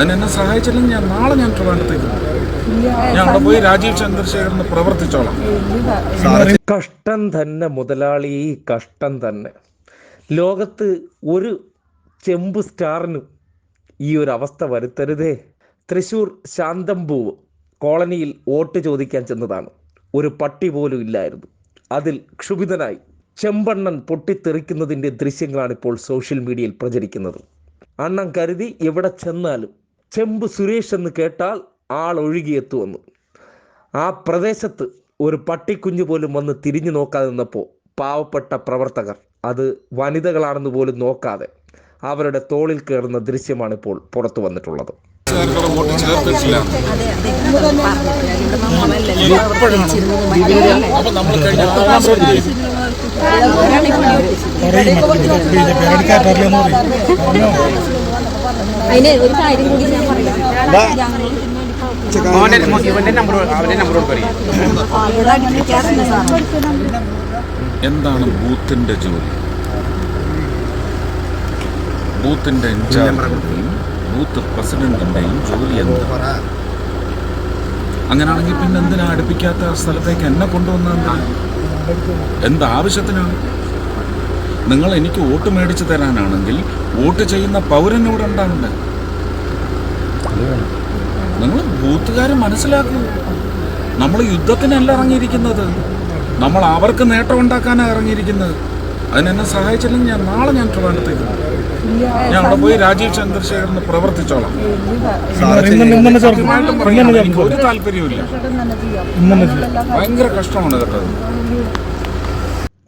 അതിനെന്നെ സഹായിച്ചില്ലെങ്കിൽ ഞാൻ നാളെ ഞാൻ ട്രിവാൻഡ്രത്തേക്ക് പോകും. ഞാൻ അവിടെ പോയി രാജീവ് ചന്ദ്രശേഖരന് പ്രവർത്തിച്ചോളാം. കഷ്ടം തന്നെ മുതലാളി കഷ്ടം തന്നെ. ലോകത്ത് ഒരു ചെമ്പ് സ്റ്റാറിനും ഈ ഒരു അവസ്ഥ വരുത്തരുതേ. തൃശൂർ ശാന്തംപൂവ് കോളനിയിൽ വോട്ട് ചോദിക്കാൻ ചെന്നതാണ്. ഒരു പട്ടി പോലും ഇല്ലായിരുന്നു. അതിൽ ക്ഷുഭിതനായി ചെമ്പണ്ണൻ പൊട്ടിത്തെറിക്കുന്നതിന്റെ ദൃശ്യങ്ങളാണ് ഇപ്പോൾ സോഷ്യൽ മീഡിയയിൽ പ്രചരിക്കുന്നത്. അണ്ണൻ കരുതി എവിടെ ചെന്നാലും ചെമ്പ് സുരേഷ് എന്ന് കേട്ടാൽ ആൾ ഒഴുകിയെത്തുമെന്ന്. ആ പ്രദേശത്ത് ഒരു പട്ടിക്കുഞ്ഞു പോലും വന്ന് തിരിഞ്ഞു നോക്കാതെ നിന്നപ്പോൾ പാവപ്പെട്ട പ്രവർത്തകർ അത് വനിതകളാണെന്ന് പോലും നോക്കാതെ അവരുടെ തോളിൽ കയറുന്ന ദൃശ്യമാണ് ഇപ്പോൾ പുറത്തു വന്നിട്ടുള്ളത്. ചേർത്തിട്ടില്ല അതിന് ഒരു കാര്യം കൂടി ഞാൻ പറയാം. ഇവന്റെ നമ്പർ അവന്റെ നമ്പർ എന്താണ് ബൂത്തിന്റെ ജോലി? ബൂത്തിന്റെ ഇൻചാർജിന്റെയും ബൂത്ത് പ്രസിഡന്റിന്റെയും ജോലി എന്താ അങ്ങനെയാണെങ്കിൽ പിന്നെ എന്തിനാ അടുപ്പിക്കാത്ത സ്ഥലത്തേക്ക് എന്നെ കൊണ്ടുവന്ന എന്ത് ആവശ്യത്തിനാണ് നിങ്ങൾ എനിക്ക് വോട്ട് മേടിച്ചു തരാനാണെങ്കിൽ വോട്ട് ചെയ്യുന്ന പൗരനോട് ഉണ്ടാവണ്ടേ നിങ്ങൾ ബൂത്തുകാരെ മനസ്സിലാക്കൂ. നമ്മൾ യുദ്ധത്തിനല്ല ഇറങ്ങിയിരിക്കുന്നത്. നമ്മൾ അവർക്ക് നേട്ടം ഉണ്ടാക്കാനാണ് ഇറങ്ങിയിരിക്കുന്നത്. അതിനെന്നെ സഹായിച്ചില്ലെങ്കിൽ ഞാൻ നാളെ ഞാൻ ട്രിവാൻഡ്രത്തേക്ക് ഞാൻ അവിടെ പോയി രാജീവ് ചന്ദ്രശേഖരന് പ്രവർത്തിച്ചോളാം. എനിക്ക് ഒരു താല്പര്യമില്ല ഭയങ്കര കഷ്ടമാണ് കേട്ടത്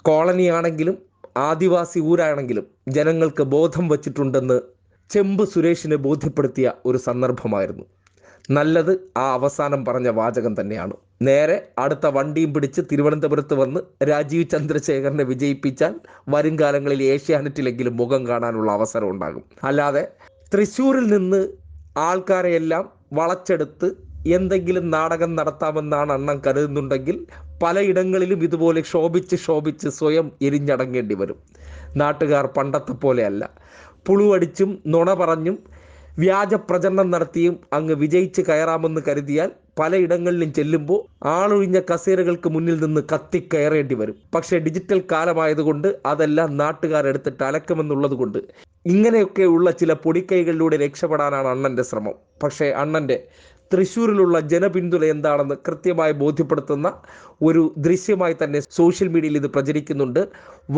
കോളനിയാണെങ്കിലും ആദിവാസി ഊരാണെങ്കിലും ജനങ്ങൾക്ക് ബോധം വച്ചിട്ടുണ്ടെന്ന് ചെമ്പ് സുരേഷിനെ ബോധ്യപ്പെടുത്തിയ ഒരു സന്ദർഭമായിരുന്നു. നല്ലത് ആ അവസാനം പറഞ്ഞ വാചകം തന്നെയാണ്. നേരെ അടുത്ത വണ്ടിയും പിടിച്ച് തിരുവനന്തപുരത്ത് വന്ന് രാജീവ് ചന്ദ്രശേഖരനെ വിജയിപ്പിച്ചാൽ വരും കാലങ്ങളിൽ ഏഷ്യാനെറ്റിലെങ്കിലും മുഖം കാണാനുള്ള അവസരം ഉണ്ടാകും. അല്ലാതെ തൃശ്ശൂരിൽ നിന്ന് ആൾക്കാരെയെല്ലാം വളച്ചെടുത്ത് എന്തെങ്കിലും നാടകം നടത്താമെന്നാണ് അണ്ണം കരുതുന്നുണ്ടെങ്കിൽ പലയിടങ്ങളിലും ഇതുപോലെ ശോഭിച്ച് ശോഭിച്ച് സ്വയം എരിഞ്ഞടങ്ങേണ്ടി വരും. നാട്ടുകാർ പണ്ടത്തെ പോലെയല്ല. പുളുവടിച്ചും നുണ പറഞ്ഞും വ്യാജ പ്രചരണം നടത്തിയും അങ്ങ് വിജയിച്ച് കയറാമെന്ന് കരുതിയാൽ പലയിടങ്ങളിലും ചെല്ലുമ്പോൾ ആളൊഴിഞ്ഞ കസേരകൾക്ക് മുന്നിൽ നിന്ന് കത്തിക്കയറേണ്ടി വരും. പക്ഷേ ഡിജിറ്റൽ കാലമായതുകൊണ്ട് അതെല്ലാം നാട്ടുകാരെടുത്തിട്ട് അലക്കുമെന്നുള്ളത് കൊണ്ട് ഇങ്ങനെയൊക്കെയുള്ള ചില പൊടിക്കൈകളിലൂടെ രക്ഷപ്പെടാനാണ് അണ്ണന്റെ ശ്രമം. പക്ഷേ അണ്ണന്റെ തൃശ്ശൂരിലുള്ള ജനപിന്തുണ എന്താണെന്ന് കൃത്യമായി ബോധ്യപ്പെടുത്തുന്ന ഒരു ദൃശ്യമായി തന്നെ സോഷ്യൽ മീഡിയയിൽ ഇത് പ്രചരിക്കുന്നുണ്ട്.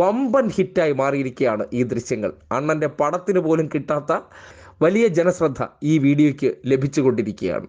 വമ്പൻ ഹിറ്റായി മാറിയിരിക്കുകയാണ് ഈ ദൃശ്യങ്ങൾ. അണ്ണന്റെ പടത്തിന് പോലും കിട്ടാത്ത വലിയ ജനശ്രദ്ധ ഈ വീഡിയോയ്ക്ക് ലഭിച്ചുകൊണ്ടിരിക്കുകയാണ്.